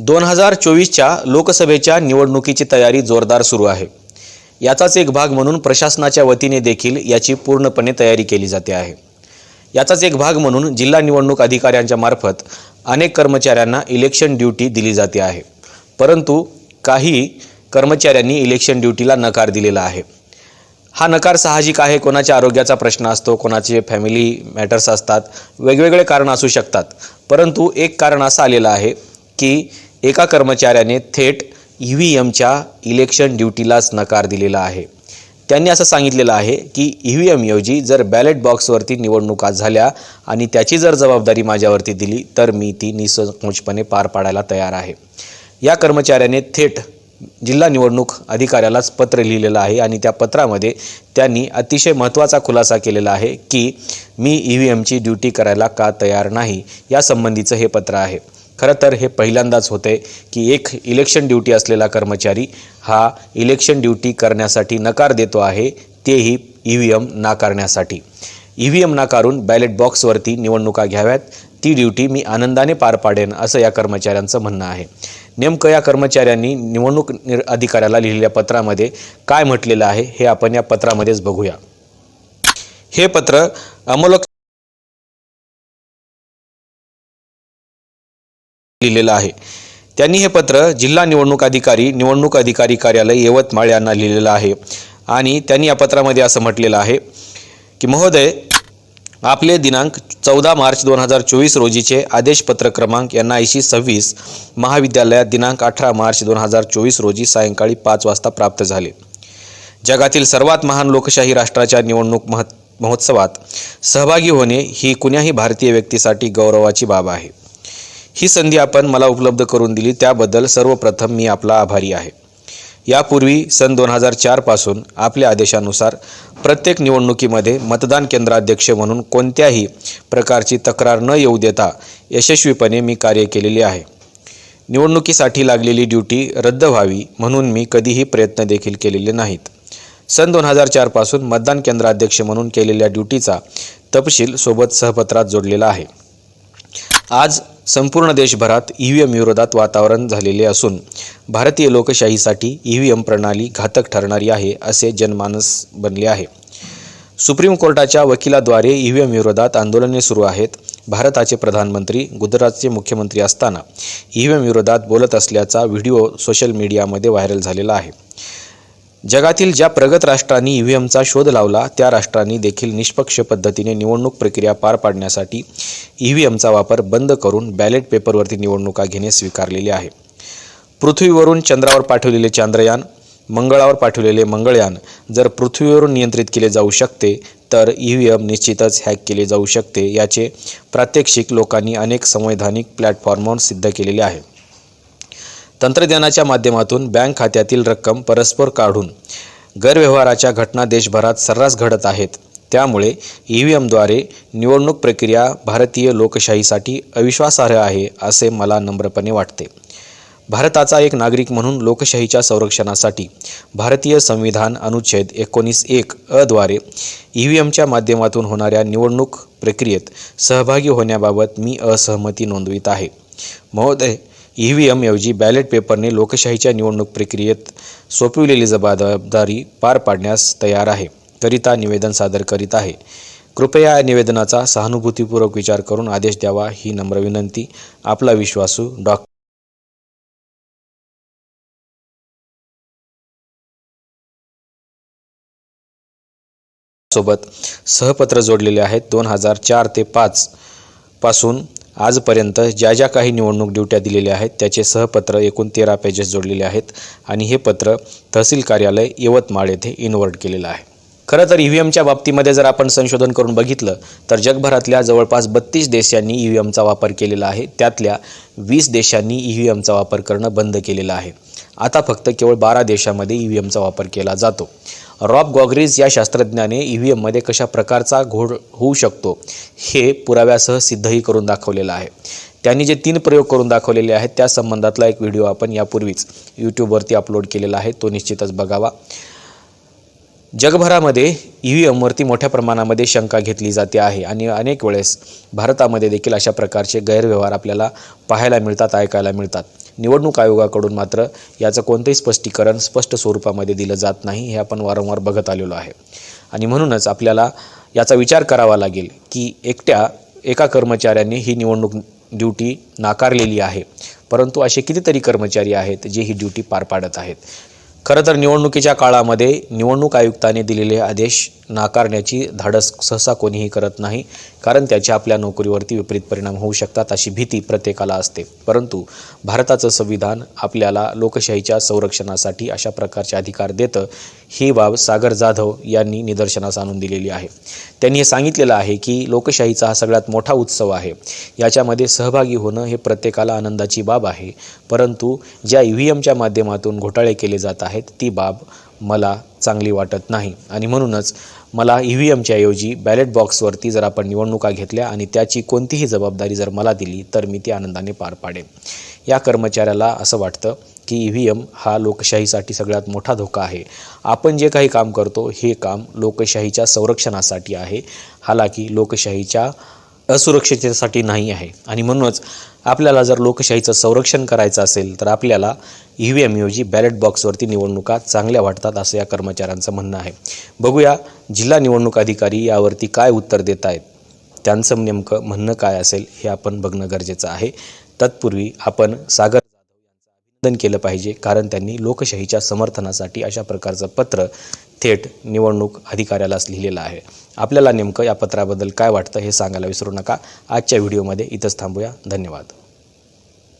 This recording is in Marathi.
दोन हजार चोवीसच्या लोकसभेच्या निवडणुकीची तयारी जोरदार सुरू आहे. याचाच एक भाग म्हणून प्रशासनाच्या वतीने देखील याची पूर्णपणे तयारी केली जाते आहे. याचाच एक भाग म्हणून जिल्हा निवडणूक अधिकाऱ्यांच्या मार्फत अनेक कर्मचाऱ्यांना इलेक्शन ड्युटी दिली जाते आहे. परंतु काही कर्मचाऱ्यांनी इलेक्शन ड्युटीला नकार दिलेला आहे. हा नकार साहजिक आहे कोणाच्या आरोग्याचा प्रश्न असतो कोणाचे फॅमिली मॅटर्स असतात वेगवेगळे कारण असू शकतात. परंतु एक कारण असं आलेलं आहे की एका कर्मचाऱ्याने थेट ई व्ही एमच्या इलेक्शन ड्युटीलाच नकार दिलेला आहे. त्यांनी असं सांगितलेलं आहे की ई व्ही एमऐवजी जर बॅलेट बॉक्सवरती निवडणुका झाल्या आणि त्याची जर जबाबदारी माझ्यावरती दिली तर मी ती निसंकोचपणे पार पाडायला तयार आहे. या कर्मचाऱ्याने थेट जिल्हा निवडणूक अधिकाऱ्यालाच पत्र लिहिलेलं आहे आणि त्या पत्रामध्ये त्यांनी अतिशय महत्त्वाचा खुलासा केलेला आहे की मी ई व्ही एमची ड्युटी करायला का तयार नाही या संबंधीचं हे पत्र आहे. खरं तर हे पहिल्यांदाच होते की एक इलेक्शन ड्युटी असलेला कर्मचारी हा इलेक्शन ड्युटी करण्यासाठी नकार देतो आहे तेही ई व्ही एम नाकारण्यासाठी. ई व्ही एम नाकारून बॅलेट बॉक्सवरती निवडणुका घ्याव्यात. ती ड्युटी मी आनंदाने पार पाडेन असं या कर्मचाऱ्यांचं म्हणणं आहे. नेमकं या कर्मचाऱ्यांनी निवडणूक निर अधिकाऱ्याला लिहिलेल्या पत्रामध्ये काय म्हटलेलं आहे हे आपण या पत्रामध्येच बघूया. हे पत्र अमोलक लिहिलेलं आहे. त्यांनी हे पत्र जिल्हा निवडणूक अधिकारी निवडणूक अधिकारी कार्यालय यवतमाळ यांना लिहिलेलं आहे. आणि त्यांनी या पत्रामध्ये असं म्हटलेलं आहे की महोदय आपले दिनांक चौदा मार्च दोन हजार चोवीस रोजीचे आदेशपत्र क्रमांक एन आय सी सव्वीस महाविद्यालयात दिनांक अठरा मार्च दोन हजार चोवीस रोजी सायंकाळी पाच वाजता प्राप्त झाले. जगातील सर्वात महान लोकशाही राष्ट्राच्या निवडणूक मह महोत्सवात सहभागी होणे ही कुण्याही भारतीय व्यक्तीसाठी गौरवाची बाब आहे. ही संधी आपण मला उपलब्ध करून दिली. त्याबद्दल सर्वप्रथम मी आपला आभारी आहे. यापूर्वी सन दोन हजार चारपासून आपल्या आदेशानुसार प्रत्येक निवडणुकीमध्ये मतदान केंद्राध्यक्ष म्हणून कोणत्याही प्रकारची तक्रार न येऊ देता यशस्वीपणे मी कार्य केलेले आहे. निवडणुकीसाठी लागलेली ड्युटी रद्द व्हावी म्हणून मी कधीही प्रयत्न देखील केलेले नाहीत. सन दोन हजार चारपासून मतदान केंद्राध्यक्ष म्हणून केलेल्या ड्युटीचा तपशील सोबत सहपत्रात जोडलेला आहे. आज संपूर्ण देशभरात ई व्ही एम विरोधात वातावरण झालेले असून भारतीय लोकशाहीसाठी ई व्ही एम प्रणाली घातक ठरणारी आहे असे जनमानस बनले आहे. सुप्रीम कोर्टाच्या वकिलाद्वारे ई व्ही एम विरोधात आंदोलने सुरू आहेत. भारताचे प्रधानमंत्री गुजरातचे मुख्यमंत्री असताना ई व्ही एम विरोधात बोलत असल्याचा व्हिडिओ सोशल मीडियामध्ये व्हायरल झालेला आहे. जगातील ज्या प्रगत राष्ट्रांनी ई व्ही एमचा शोध लावला त्या राष्ट्रांनी देखील निष्पक्ष पद्धतीने निवडणूक प्रक्रिया पार पाडण्यासाठी ई व्ही एमचा वापर बंद करून बॅलेट पेपरवरती निवडणुका घेणे स्वीकारलेले आहे. पृथ्वीवरून चंद्रावर पाठवलेले चांद्रयान मंगळावर पाठवलेले मंगळयान जर पृथ्वीवरून नियंत्रित केले जाऊ शकते तर ई व्ही एम निश्चितच हॅक केले जाऊ शकते याचे प्रात्यक्षिक लोकांनी अनेक संवैधानिक प्लॅटफॉर्मवर सिद्ध केलेले आहे. तंत्रज्ञानाच्या माध्यमातून बँक खात्यातील रक्कम परस्पर काढून गैरव्यवहाराच्या घटना देशभरात सर्रास घडत आहेत. त्यामुळे ई व्ही एमद्वारे निवडणूक प्रक्रिया भारतीय लोकशाहीसाठी अविश्वासार्ह आहे असे मला नम्रपणे वाटते. भारताचा एक नागरिक म्हणून लोकशाहीच्या संरक्षणासाठी भारतीय संविधान अनुच्छेद एकोणीस एक अद्वारे ई व्ही एमच्या माध्यमातून होणाऱ्या निवडणूक प्रक्रियेत सहभागी होण्याबाबत मी असहमती नोंदवित आहे. महोदय ई व्ही एमऐवजी बॅलेट पेपरने लोकशाहीच्या निवडणूक प्रक्रियेत सोपविलेली जबाबदारी पार पाडण्यास तयार आहे. करिता निवेदन सादर करीत आहे. कृपया या निवेदनाचा सहानुभूतीपूर्वक विचार करून आदेश द्यावा ही नम्र विनंती. आपला विश्वासू डॉक्टर सोबत सहपत्र जोडलेले आहेत. दोन हजार चार ते पाच पासून आजपर्यंत ज्या ज्या काही निवडणूक ड्युट्या दिलेल्या आहेत त्याचे सहपत्र एकूण तेरा पेजेस जोडलेले आहेत आणि हे पत्र तहसील कार्यालय यवतमाळ येथे इन्वर्ट केलेलं आहे. खरं तर ई व्ही एमच्या बाबतीमध्ये जर आपण संशोधन करून बघितलं तर जगभरातल्या जवळपास बत्तीस देशांनी ई व्ही एमचा वापर केलेला आहे. त्यातल्या वीस देशांनी ई व्ही एमचा वापर करणं बंद केलेलं आहे. आता फक्त केवळ बारा देशामध्ये ई व्ही एमचा वापर केला जातो. रॉब गॉग्रीज या शास्त्रज्ञाने ई व्ही एममध्ये कशा प्रकारचा घोळ होऊ शकतो हे पुराव्यासह सिद्धही करून दाखवलेलं आहे. त्यांनी जे तीन प्रयोग करून दाखवलेले आहेत त्या संबंधातला एक व्हिडिओ आपण यापूर्वीच यूट्यूबवरती अपलोड केलेला आहे तो निश्चितच बघावा. जगभरामध्ये ई व्ही एमवरती मोठ्या प्रमाणामध्ये शंका घेतली जाते आहे आणि अनेक वेळेस भारतामध्ये देखील अशा प्रकारचे गैरव्यवहार आपल्याला पाहायला मिळतात ऐकायला मिळतात. निवडणूक आयोगाकडून मात्र याचं कोणतंही स्पष्टीकरण स्पष्ट स्वरूपामध्ये दिलं जात नाही हे आपण वारंवार बघत आलेलो आहे. आणि म्हणूनच आपल्याला याचा विचार करावा लागेल की एकट्या एका कर्मचाऱ्यांनी ही निवडणूक ड्युटी नाकारलेली आहे. परंतु असे कितीतरी कर्मचारी आहेत जे ही ड्युटी पार पाडत आहेत. खरं तर निवडणुकीच्या काळामध्ये निवडणूक आयुक्ताने दिलेले आदेश नाकारण्याची धाडस सहसा कोणीही करत नाही कारण त्याचे आपल्या नोकरीवरती विपरीत परिणाम होऊ शकतात अशी भीती प्रत्येकाला असते. परंतु भारताचं संविधान आपल्याला लोकशाहीच्या संरक्षणासाठी अशा प्रकारचे अधिकार देतं ही बाब सागर जाधव यांनी निदर्शनास आणून दिलेली आहे. त्यांनी हे सांगितलेलं आहे की लोकशाहीचा हा सगळ्यात मोठा उत्सव आहे. याच्यामध्ये सहभागी होणं हे प्रत्येकाला आनंदाची बाब आहे परंतु ज्या ई व्ही एमच्या माध्यमातून घोटाळे केले जात आहेत ती बाब मला चांगली वाटत नाही. आणि म्हणूनच मला ई व्ही एमच्या ऐवजी बॅलेट बॉक्सवरती जर आपण निवडणुका घेतल्या आणि त्याची कोणतीही जबाबदारी जर मला दिली तर मी ती आनंदाने पार पाडेन. या कर्मचाऱ्याला असं वाटतं की ई व्ही एम हा लोकशाहीसाठी सगळ्यात मोठा धोका आहे. आपण जे काही काम करतो हे काम लोकशाहीच्या संरक्षणासाठी आहे. हालाकी लोकशाहीच्या असुरक्षिततेसाठी नाही आहे. आणि म्हणूनच आपल्याला जर लोकशाहीचं संरक्षण करायचं असेल तर आपल्याला ई व्ही एमऐवजी बॅलेट बॉक्सवरती निवडणुका चांगल्या वाटतात असं या कर्मचाऱ्यांचं म्हणणं आहे. बघूया जिल्हा निवडणूक अधिकारी यावरती काय उत्तर देत आहेत. त्यांचं नेमकं म्हणणं काय असेल हे आपण बघणं गरजेचं आहे. तत्पूर्वी आपण सागर अभिनंदन केलं पाहिजे कारण त्यांनी लोकशाहीच्या समर्थनासाठी अशा प्रकारचं पत्र थेट निवडणूक अधिकाऱ्यालाच लिहिलेलं आहे. आपल्याला नेमकं या पत्राबद्दल काय वाटतं हे सांगायला विसरू नका. आजच्या व्हिडिओमध्ये इथंच थांबूया. धन्यवाद.